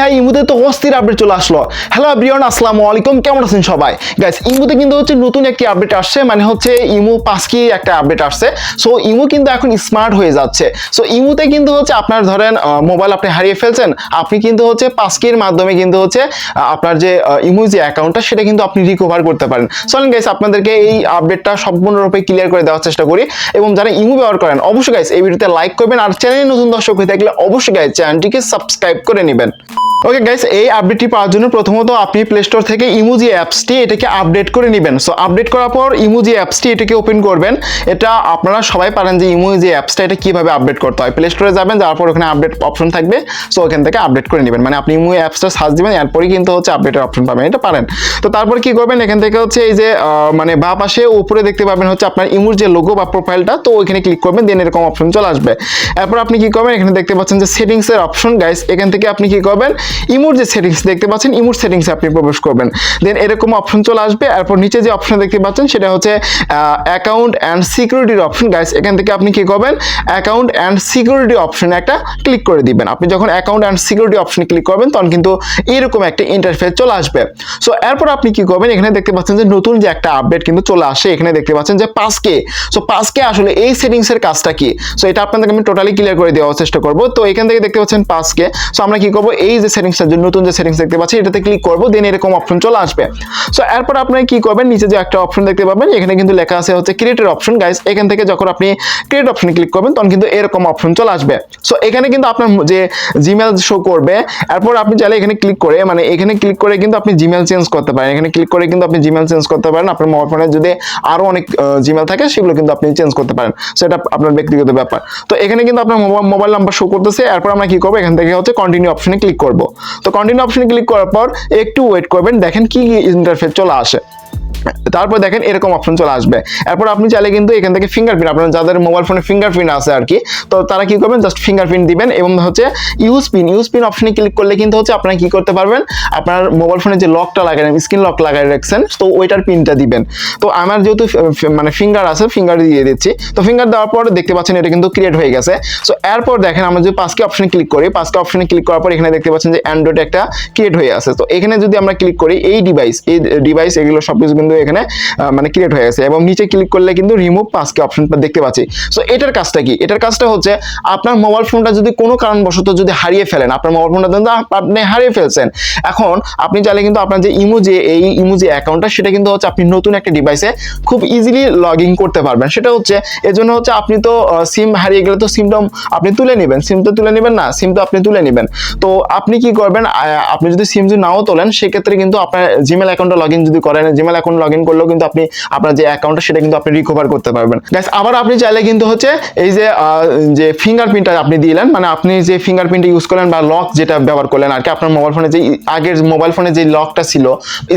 High ইমুতে তো অস্থির আপডেট চলে আসলো। হ্যালো আসসালামু আলাইকুম। কেমন আছেন সবাই? গাইস ইমুতে কিন্তু হচ্ছে নতুন একটি আপডেট আসছে মানে হচ্ছে ইমু একটা আপডেট আসছে। সো ইমু কিন্তু এখন স্মার্ট হয়ে যাচ্ছে। সো ইমুতে কিন্তু হচ্ছে আপনার ধরেন মোবাইল আপনি হারিয়ে ফেলছেন, আপনি কিন্তু হচ্ছে মাধ্যমে কিন্তু হচ্ছে আপনার যে ইমু যে অ্যাকাউন্টটা সেটা কিন্তু আপনি রিকভার করতে পারেন। চলেন গাইস আপনাদেরকে এই আপডেটটা সম্পূর্ণরূপে ক্লিয়ার করে দেওয়ার চেষ্টা করি। এবং যারা ইমু ব্যবহার করেন, অবশ্যই গাইস এই ভিডিওতে লাইক করবেন। আর চ্যানেলে নতুন দর্শক হয়ে থাকলে অবশ্যই গাইস চ্যানেলটিকে সাবস্ক্রাইব করে নেবেন। ওকে গাইস এই আপডেটটি পাওয়ার জন্য প্রথমত আপনি প্লে স্টোর থেকে ইমুজি অ্যাপসটি এটাকে আপডেট করে নেবেন। সো আপডেট করার পর ইমুজি অ্যাপসটি এটাকে ওপেন করবেন। এটা আপনারা সবাই পারেন যে ইমুজি অ্যাপসটা এটা কীভাবে আপডেট করতে হয়। প্লে স্টোরে যাবেন, যাওয়ার পর ওখানে আপডেট অপশন থাকবে। সো ওখান থেকে আপডেট করে নেবেন। মানে আপনি ইমু অ্যাপসটা সার্চ দিবেন, এরপরই কিন্তু হচ্ছে আপডেটের অপশন পাবেন। এটা পারেন। তো তারপর কি করবেন? এখান থেকে হচ্ছে এই যে মানে বা পাশে উপরে দেখতে পাবেন হচ্ছে আপনার ইমুর যে লোগো বা প্রোফাইলটা তো ওইখানে ক্লিক করবেন দেন এরকম অপশন চলে আসবে। এরপর আপনি কি করবেন? এখানে দেখতে পাচ্ছেন যে সেটিংসের অপশন গাইস এখান থেকে আপনি কি করবেন? ইমুর যে সেটিংস দেখতে পাচ্ছেন, ইমুর সেটিংসে আপনি প্রবেশ করবেন। দেন এরকম অপশন চলে আসবে। এরপর নিচে যে অপশন দেখতে পাচ্ছেন, সেটা হচ্ছে অ্যাকাউন্ট অ্যান্ড সিকিউরিটির অপশন গাইস এখান থেকে আপনি কি করবেন? অ্যাকাউন্ট অ্যান্ড সিকিউরিটি অপশনে একটা ক্লিক করে দিবেন। আপনি যখন অ্যাকাউন্ট অ্যান্ড সিকিউরিটি অপশনে ক্লিক করবেন, তখন কিন্তু এরকম একটা ইন্টারফেস চলে আসবে। সো এরপর আপনি কি করবেন? এখানে দেখতে পাচ্ছেন যে নতুন যে একটা আপডেট কিন্তু চলে আসে। এখানে দেখতে পাচ্ছেন যে পাঁচ কে সো পাঁচ কে আসলে এই সেটিংসের কাজটা কি? সো এটা আপনাদেরকে আমি টোটালি ক্লিয়ার করে দেওয়ার চেষ্টা করব। তো এখান থেকে দেখতে পাচ্ছেন পাঁচ কে সো আমরা কি করব? এই যে সেটিংসটা যে নতুন যে সেটিংস দেখতে পাচ্ছি, এটাতে ক্লিক করব দেন এরকম অপশন চলে আসবে। সো এরপর আপনি কি করবেন? নিচে যে একটা অপশন দেখতে পাবেন, এখানে কিন্তু লেখা আছে হচ্ছে ক্রিয়েটের অপশন গাইস এখান থেকে যখন আপনি ক্রিয়েট অপশনে ক্লিক করবেন, তখন কিন্তু এরকম অপশন চলে আসবে। সো এখানে কিন্তু আপনার যে জিমেল শো করবে, এরপর আপনি চাইলে এখানে ক্লিক করে মানে এখানে ক্লিক করে কিন্তু আপনি জিমেল চেঞ্জ করতে পারেন। এখানে ক্লিক করে কিন্তু আপনি জিমেল চেঞ্জ করতে পারেন। আপনার মোবাইল ফোনে যদি আরও অনেক জিমেল থাকে, সেগুলো কিন্তু আপনি চেঞ্জ করতে পারেন। সেটা আপনার ব্যক্তিগত ব্যাপার। তো, এখানে কিন্তু আপনার মোবাইল নাম্বার শো করতেছে। এরপর আমরা কি করব? এখান থেকে হচ্ছে কন্টিনিউ অপশনে ক্লিক করব। তো কন্টিনিউ অপশনে ক্লিক করার পর একটু ওয়েট করবেন, দেখেন কি কি ইন্টারফেস চলে আসে। তারপর দেখেন এরকম অপশন চলে আসবে। এরপর আপনি চাইলে কিন্তু এখান থেকে ফিঙ্গারপ্রিন্ট আপনার যাদের মোবাইল ফোনে ফিঙ্গারপ্রিন্ট আছে আর কি তো তারা কি করবেন? জাস্ট ফিঙ্গারপ্রিন্ট দিবেন এবং হচ্ছে ইউজ পিন ইউজ পিন অপশনে ক্লিক করলে কিন্তু হচ্ছে আপনারা কি করতে পারবেন? আপনার মোবাইল ফোনে যে লকটা লাগাই স্ক্রিন লক লাগাই রাখছেন, তো ওইটার পিনটা দিবেন। তো আমার যেহেতু মানে ফিঙ্গার আছে ফিঙ্গার দিয়ে দিচ্ছি। তো ফিঙ্গার দেওয়ার পর দেখতে পাচ্ছেন এটা কিন্তু ক্রিয়েট হয়ে গেছে। সো এরপর দেখেন আমরা যদি পাঁচকে অপশনে ক্লিক করি পাঁচকে অপশনে ক্লিক করার পর এখানে দেখতে পাচ্ছেন যে অ্যান্ড্রয়েড একটা ক্রিয়েট হয়ে আছে। তো এখানে যদি আমরা ক্লিক করি, এই ডিভাইস এই ডিভাইস এগুলো সব কিছু কিন্তু এখানে মানে ক্রিয়েট হয়ে গেছে এবং নিচে ক্লিক করলে কিন্তু রিমুভ পাঁচকে অপশন দেখতে পাচ্ছি। সো এটার কাজটা কি? এটার কাজটা হচ্ছে আপনার মোবাইল ফোনটা যদি কোনো কারণবশত যদি হারিয়ে ফেলেন, আপনার মোবাইল ফোনটা কিন্তু আপনি হারিয়ে ফেলছেন, এখন আপনি চাইলে কিন্তু আপনার যে ইমো এই ইমো অ্যাকাউন্টটা সেটা কিন্তু হচ্ছে আপনি নতুন একটা ডিভাইসে খুব ইজিলি লগ ইন করতে পারবেন। সেটা হচ্ছে, এজন্য হচ্ছে আপনি তো সিম হারিয়ে গেলে তো সিমটা আপনি তুলে নেবেন। সিম তো তুলে নেবেন না সিম তো আপনি তুলে নেবেন। তো আপনি কি করবেন আপনি যদি সিম যদি নাও তোলেন, সেক্ষেত্রে কিন্তু আপনার জিমেল অ্যাকাউন্টে লগ ইন যদি করেন জিমেল অ্যাকাউন্ট লগ ইন করলেও কিন্তু আপনি আপনার যে অ্যাকাউন্টটা সেটা কিন্তু আপনি রিকভার করতে পারবেন। গাইস আবার আপনি চাইলে কিন্তু হচ্ছে এই যে যে ফিঙ্গারপ্রিন্টটা আপনি দিলেন মানে আপনি যে ফিঙ্গারপ্রিন্ট ইউজ করলেন বা লক যেটা ব্যবহার করলেন আর কি, আপনার মোবাইল ফোনে যে, আগের মোবাইল ফোনে যে লকটা ছিল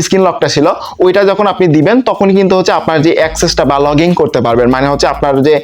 স্ক্রিন লকটা ছিল, ওইটা যখন আপনি দিবেন, তখনই কিন্তু হচ্ছে আপনার যে অ্যাক্সেসটা বা লগ ইন করতে পারবেন। মানে হচ্ছে আপনার যে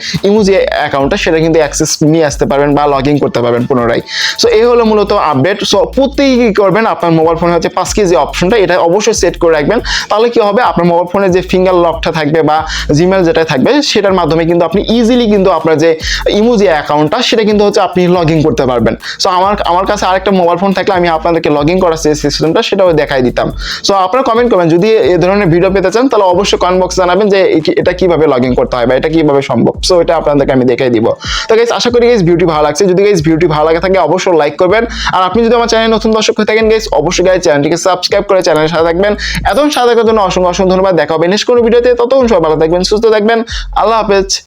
যে অ্যাকাউন্টটা সেটা কিন্তু অ্যাক্সেস নিয়ে আসতে পারবেন বা লগ ইন করতে পারবেন পুনরায়। সো এই হলো মূলত আপডেট সো কি করবেন? আপনার মোবাইল ফোনে হচ্ছে পাঁচ যে অপশনটা এটা অবশ্যই সেট করে রাখবেন। তাহলে কি হবে? আপনার মোবাইল ফোনে যে ফিঙ্গার লকটা থাকবে বা জিমেল যেটা থাকবে, সেটার মাধ্যমে কিন্তু আপনি ইজিলি কিন্তু আপনার যে ইমু যে অ্যাকাউন্টটা সেটা কিন্তু হচ্ছে আপনি লগ ইন করতে পারবেন। সো আমার আমার কাছে আরেকটা মোবাইল ফোন থাকলে আমি আপনাদেরকে লগ ইন করার যে সিস্টেমটা সেটাও দেখাই দিতাম। সো আপনারা কমেন্ট করবেন, যদি এই ধরনের ভিডিও পেতে চান, তাহলে অবশ্যই কমেন্ট বক্সে জানাবেন যে এটা কীভাবে লগ ইন করতে হয় বা এটা কীভাবে সম্ভব। সো এটা আপনাদেরকে আমি দেখাই দিব। তো গাইস আশা করি গাইস ভিডিওটি ভালো লাগছে। যদি গাইস ভিডিওটি ভালো লাগে থাকে, অবশ্যই লাইক করবেন। আর আপনি যদি আমার চ্যানেলে নতুন দর্শক হয়ে থাকেন গাইস অবশ্যই গাইস চ্যানেলটিকে সাবস্ক্রাইব করে চ্যানেলের সাথে থাকবেন। এত সাথে থাকার জন্য অসংখ্য অসংখ্য ধন্যবাদ দেখা হবে নেক্সট কোনো ভিডিওতে। ততক্ষণ সবাই ভালো থাকবেন সুস্থ থাকবেন। আল্লাহ হাফেজ।